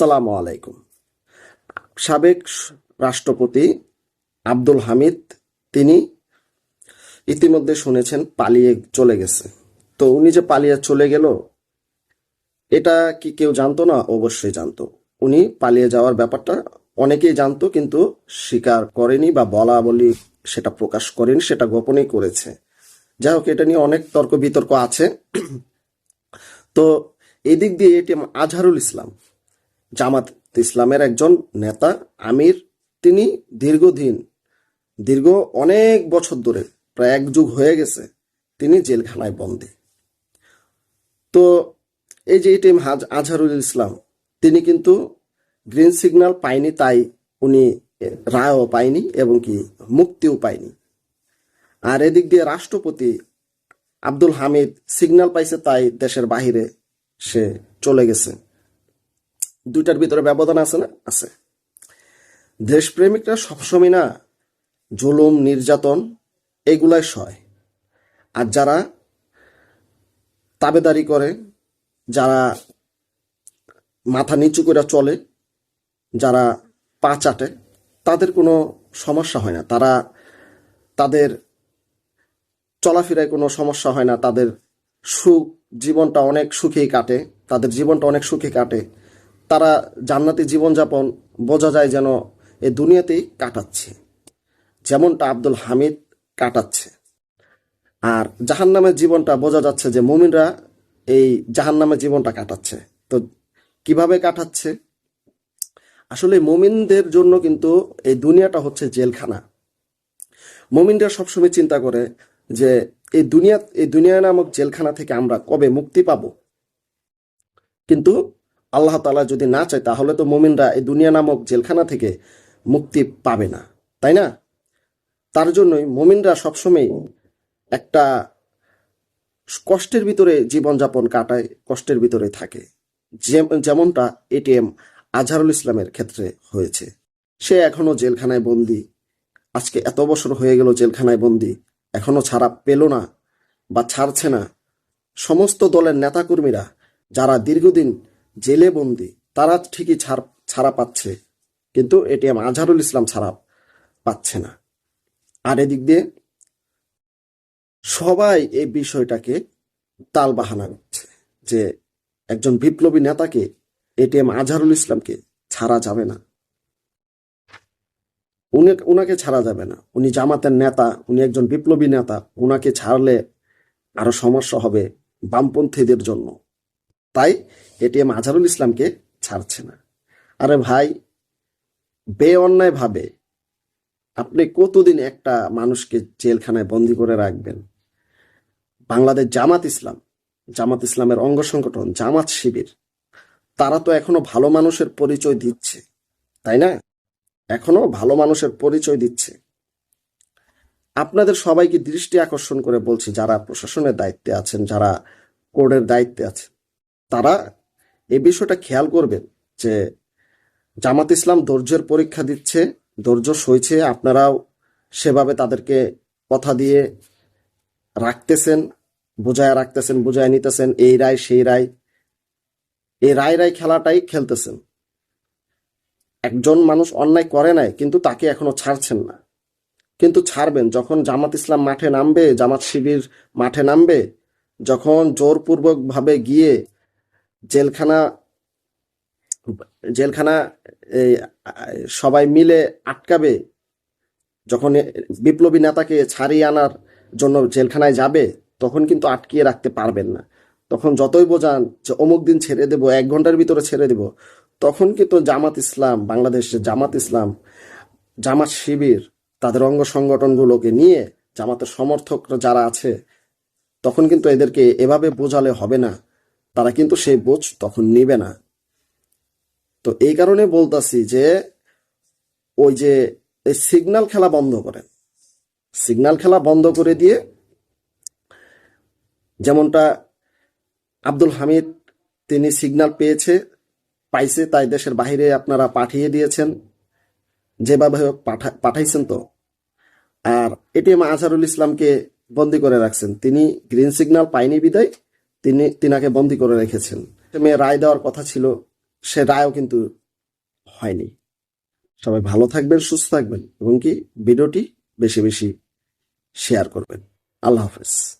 আসসালামু আলাইকুম। সাবেক রাষ্ট্রপতি আব্দুল হামিদ, তিনি ইতিমধ্যে শুনেছেন, পালিয়ে চলে গেছে। তো উনি যে পালিয়ে চলে গেল, এটা কি কেউ জানতো না? অবশ্যই জানতো। উনি পালিয়ে যাওয়ার ব্যাপারটা অনেকেই জানতো, কিন্তু স্বীকার করেনি বা বলা বলি সেটা প্রকাশ করেনি, সেটা গোপনেই করেছে। যাই হোক, এটা নিয়ে অনেক তর্ক বিতর্ক আছে। তো এদিক দিয়ে এটি আজহারুল ইসলাম জামাত ইসলামের একজন নেতা আমির। তিনি দীর্ঘদিন, দীর্ঘ অনেক বছর ধরে, প্রায় এক যুগ হয়ে গেছে, তিনি জেলখানায় বন্দী। তো এই যে এটিএম হাজ আজহারুল ইসলাম, তিনি কিন্তু গ্রিন সিগন্যাল পায়নি, তাই উনি রায়ও পায়নি এবং কি মুক্তিও পায়নি। আর এদিক দিয়ে রাষ্ট্রপতি আব্দুল হামিদ সিগন্যাল পাইছে, তাই দেশের বাহিরে সে চলে গেছে। দুইটার ভিতরে ব্যবধান আছে না? আছে। দেশপ্রেমিকরা সবসময় না জুলুম, নির্যাতন এগুলাই সয়। আর যারা তাবেদারি করে, যারা মাথা নিচু করে চলে, যারা পা চাটে, তাদের কোনো সমস্যা হয় না। তারা তাদের চলাফেরায় কোনো সমস্যা হয় না। তাদের সুখ জীবনটা অনেক সুখেই কাটে। তাদের জীবনটা অনেক সুখে কাটে। তারা জান্নাতি জীবনযাপন বোঝা যায় যেন এই দুনিয়াতেই কাটাচ্ছে। যেমনটা আব্দুল হামিদ কাটাচ্ছে। আর জাহান্নামের জীবনটা বোঝা যাচ্ছে যে মুমিনরা এই জাহান্নামের জীবনটা কাটাচ্ছে। তো কীভাবে কাটাচ্ছে? আসলে মুমিনদের জন্য কিন্তু এই দুনিয়াটা হচ্ছে জেলখানা। মুমিনরা সবসময় চিন্তা করে যে এই দুনিয়া এই দুনিয়া নামক জেলখানা থেকে আমরা কবে মুক্তি পাব। কিন্তু আল্লাহ তালা যদি না চায়, তাহলে তো মুমিনরা এই দুনিয়া নামক জেলখানা থেকে মুক্তি পাবে না। তাই না? তার জন্যই মুমিনরা সবসময় একটা কষ্টের ভিতরে জীবনযাপন কাটায়, কষ্টের ভিতরে থাকে। যেমনটা এটিএম আজহারুল ইসলামের ক্ষেত্রে হয়েছে। সে এখনও জেলখানায় বন্দি। আজকে এত বছর হয়ে গেল জেলখানায় বন্দি। এখনও ছাড়া পেল না বা ছাড়ছে না। সমস্ত দলের নেতাকর্মীরা, যারা দীর্ঘদিন জেলে বন্দি, তারা ঠিকই ছাড় ছাড়া পাচ্ছে। কিন্তু এটিএম আজহারুল ইসলাম ছাড়া পাচ্ছে না। আর এদিক দিয়ে সবাই এই বিষয়টাকে তাল বাহানা করছে যে একজন বিপ্লবী নেতাকে এটিএম আজহারুল ইসলামকে ছাড়া যাবে না। উনি উনাকে ছাড়া যাবে না। উনি জামাতের নেতা, উনি একজন বিপ্লবী নেতা। উনাকে ছাড়লে আরও সমস্যা হবে বামপন্থীদের জন্য। তাই এটিএম আজহারুল ইসলামকে ছাড়ছে না। আরে ভাই বে অন্যায় ভাবে আপনি কতদিন একটা মানুষকে জেলখানায় বন্দি করে রাখবেন? বাংলাদেশ জামাত ইসলাম, জামাত ইসলামের অঙ্গ সংগঠন, জামাত শিবির, তারা তো এখনও ভালো মানুষের পরিচয় দিচ্ছে, তাই না? এখনও ভালো মানুষের পরিচয় দিচ্ছে। আপনাদের সবাইকে দৃষ্টি আকর্ষণ করে বলছি, যারা প্রশাসনের দায়িত্বে আছেন, যারা কোর্টের দায়িত্বে আছেন, তারা এই বিষয়টা খেয়াল করবেন যে জামাত ইসলাম ধৈর্যের পরীক্ষা দিচ্ছে, ধৈর্য সইছে, আপনারাও সেভাবে তাদেরকে কথা দিয়ে রাখতেছেন, বোঝায় রাখতেছেন, বোঝায় নিতেছেন, এই রায়, সেই রায়, এই রায় রায় খেলাটাই খেলতেছেন। একজন মানুষ অন্যায় করে নাই, কিন্তু তাকে এখনও ছাড়ছেন না। কিন্তু ছাড়বেন, যখন জামাত ইসলাম মাঠে নামবে, জামাত শিবির মাঠে নামবে, যখন জোরপূর্বক ভাবে গিয়ে জেলখানা জেলখানা সবাই মিলে আটকাবে। যখন বিপ্লবী নেতাকে ছাড়িয়ে আনার জন্য জেলখানায় যাবে, তখন কিন্তু আটকিয়ে রাখতে পারবেন না। তখন যতই বোঝান যে অমুক দিন ছেড়ে দেব, এক ঘণ্টার ভিতরে ছেড়ে দেব, তখন কিন্তু জামাত ইসলাম বাংলাদেশের জামাত ইসলাম, জামাত শিবির, তাদের অঙ্গ সংগঠনগুলোকে নিয়ে, জামাতের সমর্থকরা যারা আছে, তখন কিন্তু এদেরকে এভাবে বোঝালে হবে না। তারা কিন্তু সেই বোঝ তখন নিবে না। তো এই কারণে বলতাছি যে, ওই যে এই সিগন্যাল খেলা বন্ধ করেন সিগন্যাল খেলা বন্ধ করে দিয়ে যেমনটা আব্দুল হামিদ তিনি সিগন্যাল পেয়েছে, পাইছে, তাই দেশের বাইরে আপনারা পাঠিয়ে দিয়েছেন। যেভাবে হোক পাঠা- পাঠাইছেন তো। আর এটিএম আজহারুল ইসলামকে বন্দি করে রাখছেন। তিনি গ্রিন সিগনাল পায়নি বিদায়। তিনি, তিনাকে বন্দি করে রেখেছেন। মেয়ে রায় দেওয়ার কথা ছিল, সে রায়ও কিন্তু হয়নি। সবাই ভালো থাকবেন, সুস্থ থাকবেন এবং কি, ভিডিওটি বেশি বেশি শেয়ার করবেন। আল্লাহ হাফেজ।